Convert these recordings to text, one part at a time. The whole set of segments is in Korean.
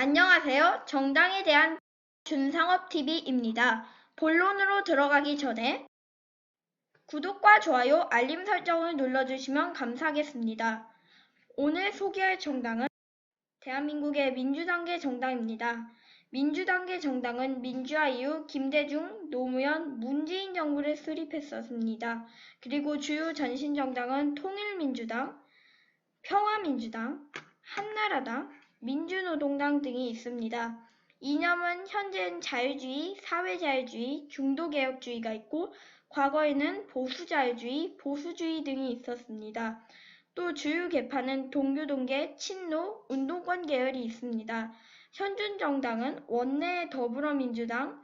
안녕하세요. 정당에 대한 준상업TV입니다. 본론으로 들어가기 전에 구독과 좋아요, 알림 설정을 눌러주시면 감사하겠습니다. 오늘 소개할 정당은 대한민국의 민주당계 정당입니다. 민주당계 정당은 민주화 이후 김대중, 노무현, 문재인 정부를 수립했었습니다. 그리고 주요 전신 정당은 통일민주당, 평화민주당, 한나라당, 민주노동당 등이 있습니다. 이념은 현재는 자유주의, 사회자유주의, 중도개혁주의가 있고 과거에는 보수자유주의, 보수주의 등이 있었습니다. 또 주요 계파는 동교동계, 친노, 운동권 계열이 있습니다. 현존 정당은 원내 더불어민주당,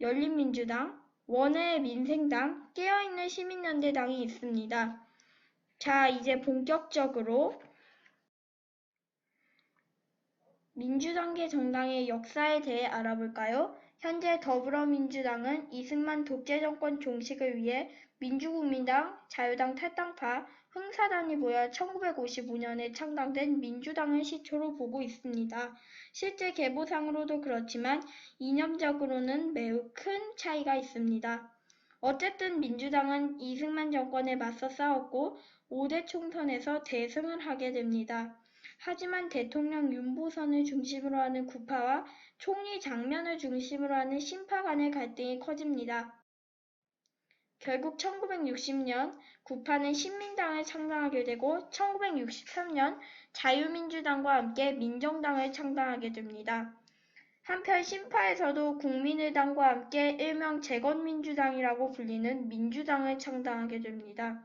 열린민주당, 원외 민생당, 깨어있는 시민연대당이 있습니다. 자, 이제 본격적으로 민주당계 정당의 역사에 대해 알아볼까요? 현재 더불어민주당은 이승만 독재정권 종식을 위해 민주국민당, 자유당 탈당파, 흥사단이 모여 1955년에 창당된 민주당을 시초로 보고 있습니다. 실제 계보상으로도 그렇지만 이념적으로는 매우 큰 차이가 있습니다. 어쨌든 민주당은 이승만 정권에 맞서 싸웠고 5대 총선에서 대승을 하게 됩니다. 하지만 대통령 윤보선을 중심으로 하는 구파와 총리 장면을 중심으로 하는 신파 간의 갈등이 커집니다. 결국 1960년 구파는 신민당을 창당하게 되고 1963년 자유민주당과 함께 민정당을 창당하게 됩니다. 한편 신파에서도 국민의당과 함께 일명 재건민주당이라고 불리는 민주당을 창당하게 됩니다.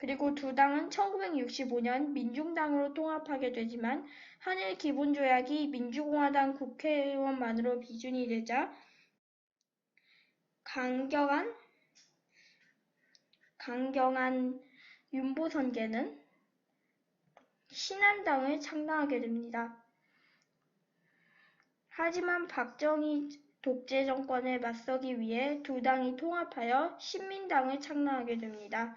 그리고 두 당은 1965년 민중당으로 통합하게 되지만 한일 기본조약이 민주공화당 국회의원만으로 비준이 되자 강경한 강경한 윤보선계는 신한당을 창당하게 됩니다. 하지만 박정희 독재 정권에 맞서기 위해 두 당이 통합하여 신민당을 창당하게 됩니다.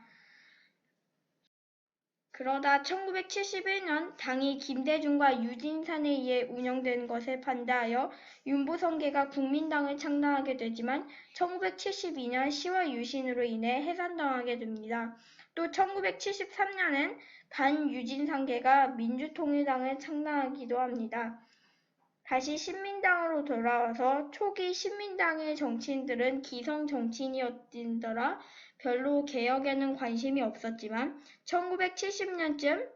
그러다 1971년 당이 김대중과 유진산에 의해 운영된 것을 반대하여 윤보선계가 국민당을 창당하게 되지만 1972년 10월 유신으로 인해 해산당하게 됩니다. 또 1973년엔 반유진상계가 민주통일당을 창당하기도 합니다. 다시 신민당으로 돌아와서 초기 신민당의 정치인들은 기성 정치인이었더라 별로 개혁에는 관심이 없었지만 1970년쯤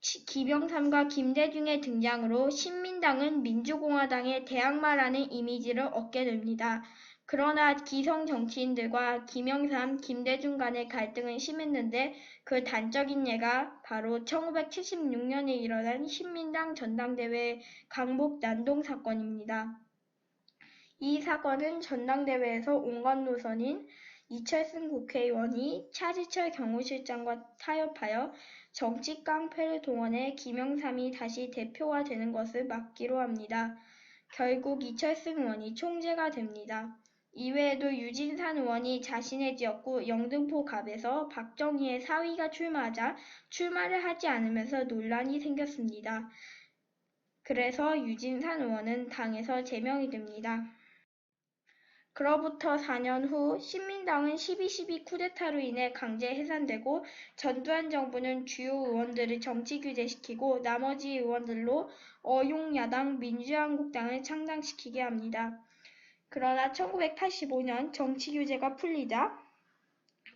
기병삼과 김대중의 등장으로 신민당은 민주공화당의 대항마라는 이미지를 얻게 됩니다. 그러나 기성 정치인들과 김영삼, 김대중 간의 갈등은 심했는데 그 단적인 예가 바로 1976년에 일어난 신민당 전당대회 강복 난동 사건입니다. 이 사건은 전당대회에서 온갖 노선인 이철승 국회의원이 차지철 경호실장과 타협하여 정치 깡패를 동원해 김영삼이 다시 대표가 되는 것을 막기로 합니다. 결국 이철승 의원이 총재가 됩니다. 이외에도 유진산 의원이 자신의 지역구 영등포 갑에서 박정희의 사위가 출마하자 출마를 하지 않으면서 논란이 생겼습니다. 그래서 유진산 의원은 당에서 제명이 됩니다. 그로부터 4년 후 신민당은 12.12 쿠데타로 인해 강제 해산되고 전두환 정부는 주요 의원들을 정치 규제시키고 나머지 의원들로 어용야당 민주한국당을 창당시키게 합니다. 그러나 1985년 정치 규제가 풀리자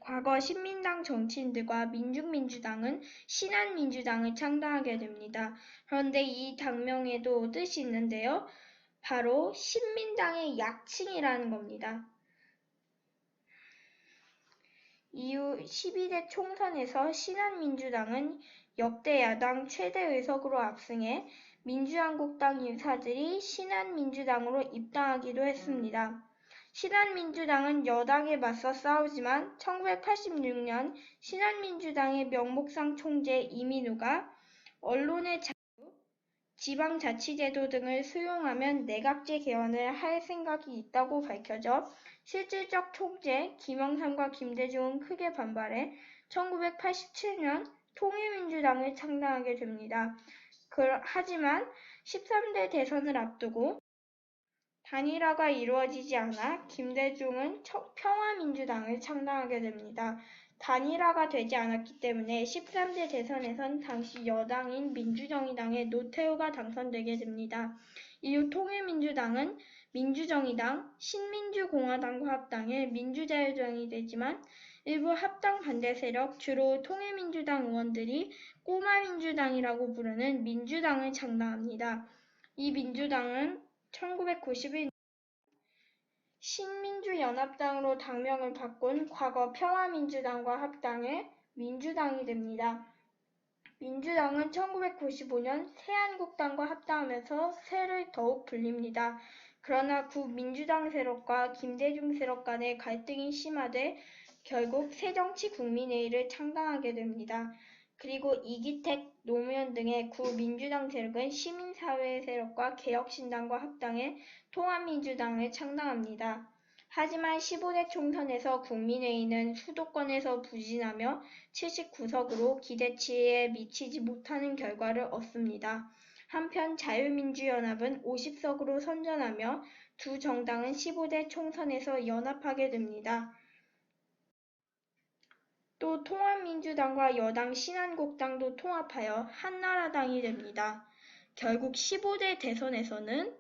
과거 신민당 정치인들과 민중민주당은 신한민주당을 창당하게 됩니다. 그런데 이 당명에도 뜻이 있는데요. 바로 신민당의 약칭이라는 겁니다. 이후 12대 총선에서 신한민주당은 역대 야당 최대 의석으로 압승해 민주한국당 인사들이 신한민주당으로 입당하기도 했습니다. 신한민주당은 여당에 맞서 싸우지만 1986년 신한민주당의 명목상 총재 이민우가 언론의 자유, 지방자치제도 등을 수용하면 내각제 개헌을 할 생각이 있다고 밝혀져 실질적 총재 김영삼과 김대중은 크게 반발해 1987년 통일민주당을 창당하게 됩니다. 그- 하지만 13대 대선을 앞두고 단일화가 이루어지지 않아 김대중은 청- 평화민주당을 창당하게 됩니다. 단일화가 되지 않았기 때문에 13대 대선에선 당시 여당인 민주정의당의 노태우가 당선되게 됩니다. 이후 통일민주당은 민주정의당, 신민주공화당과 합당해 민주자유당이 되지만 일부 합당 반대 세력, 주로 통일민주당 의원들이 꼬마민주당이라고 부르는 민주당을 창당합니다. 이 민주당은 1991년 신민주연합당으로 당명을 바꾼 과거 평화민주당과 합당해 민주당이 됩니다. 민주당은 1995년 새한국당과 합당하면서 세를 더욱 불립니다. 그러나 구 민주당 세력과 김대중 세력 간의 갈등이 심화돼 결국 새정치국민회의를 창당하게 됩니다. 그리고 이기택, 노무현 등의 구 민주당 세력은 시민사회 세력과 개혁신당과 합당해 통합민주당을 창당합니다. 하지만 15대 총선에서 국민회의는 수도권에서 부진하며 79석으로 기대치에 미치지 못하는 결과를 얻습니다. 한편 자유민주연합은 50석으로 선전하며 두 정당은 15대 총선에서 연합하게 됩니다. 또 통합민주당과 여당 신한국당도 통합하여 한나라당이 됩니다. 결국 15대 대선에서는